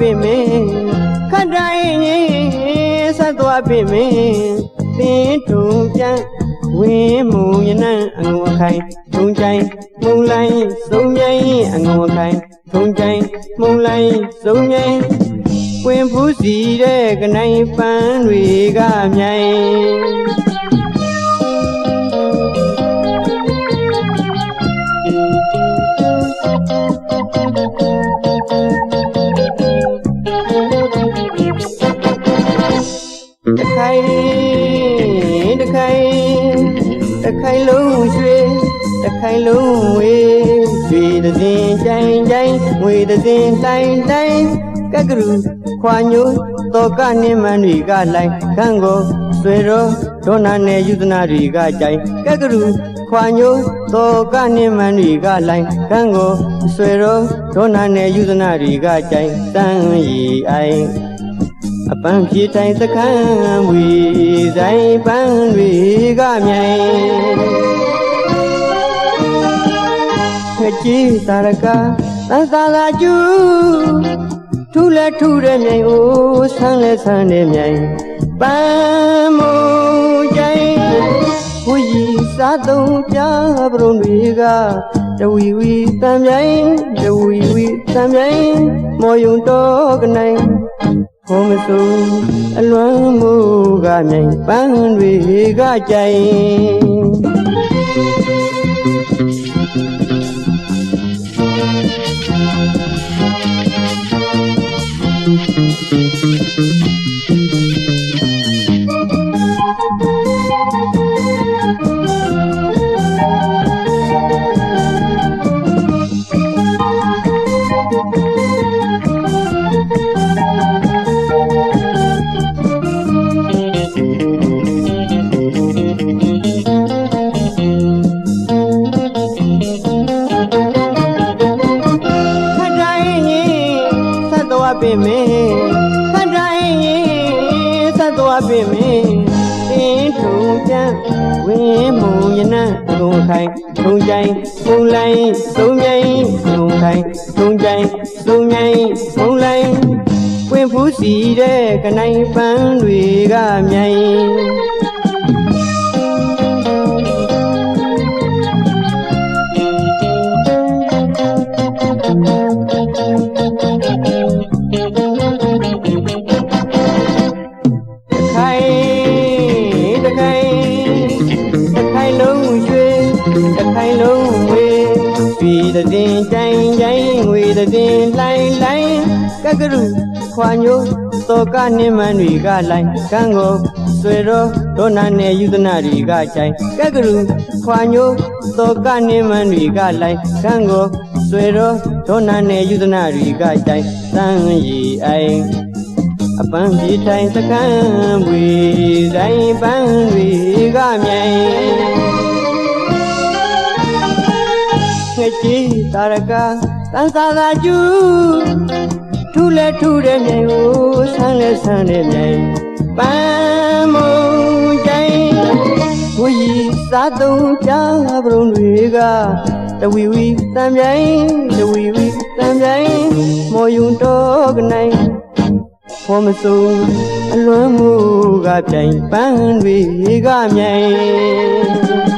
bimi kadai ni satwa bimi tin tung chan win mu yana angwa khai tung chai mung lai sung nhai angwa khai tung chai mung lai sung nhai ပွင့်ဖူးစီတဲ့ကနိုင်ပန်းတွေကမြိုင်တခိုင်တခိုင်တခိုင်လုံးရွှေတခိုင်လုံးဝေရွှေတစင်ကြိုင်ကြိုင်ဝေတစင်တိုင်တိုင် ကကရုခွာညိုတောကနေမန်တွေကလိုက်ခံကိုဆွေရောဒေါနာနဲ့ယူဒနာတွေကကြိုင်ကကရုခွာညိုတောကနေမန်တွေကလိုက်ခံကိုဆွေရောဒေါနာနဲ့ယူဒနာတွေကကြိုင်တန်းရီအိုင်အပန်းပြေတိုင်းသခန်းဝီဆိုင်ပန်းတွေကမြိုင်ခကြီးတာရကသံသာလာကျူ ထူလဲထူတဲ့မြိုင်အိုးဆန်းလဲဆန်းတဲ့မြိုင်ပန်းမုံကြိုင်ဝီစားသုံးပြပရုံတွေကတဝီဝီတံမြိုင်တဝီဝီတံမြိုင်မော်ယုံတော့ကနိုင်ဘုံမစိုးအလွမ်းမှုကမြိုင်ပန်းတွေကကြိုင်ခ ပင်မင်းတင်းထုံပြန်ဝင်းမုံရနံအကုန်ခိုင်ထုံကြိုင်ပုံလိုက်စုံမြိုင်အကုန်ခိုင်ထုံကြိုင်စုံမြိုင်ပုံလိုက်ပွင့်ဖူးစီတဲ့ကနိုင်ပန်းတွေကမြိုင် တဲ့တင်ကြိုင်ကြိုင်ငွေတဲ့တင်လှိုင်းလှိုင်းကကရုခွာညိုတောကနေမန်တွေကလိုင်းကံကိုဆွေရောဒေါနာနဲ့ယူဒနာတွေကကြိုင်ကကရုခွာညိုတောကနေမန်တွေကလိုင်းကံကိုဆွေရောဒေါနာနဲ့ယူဒနာတွေကကြိုင်တန်းရီအိုင်အပန်းပြေတိုင်းစကန်းဝေတိုင်းပန်းတွေကမြိုင် ငှက်ကြီးတာရကတန်စာသာကျူထူလဲထူတဲ့မြိုင်ကိုဆန်းလဲဆန်းတဲ့မြိုင်ပန်းမုံကြိုင်ဝီစားသုံးကြပရုံတွေကတဝီဝီတံမြိုင်တဝီဝီတံမြိုင်မော်ယုံတော့ကနိုင်ဖော်မစိုးအလွမ်းမှုကပြိုင်ပန်းတွေကမြိုင်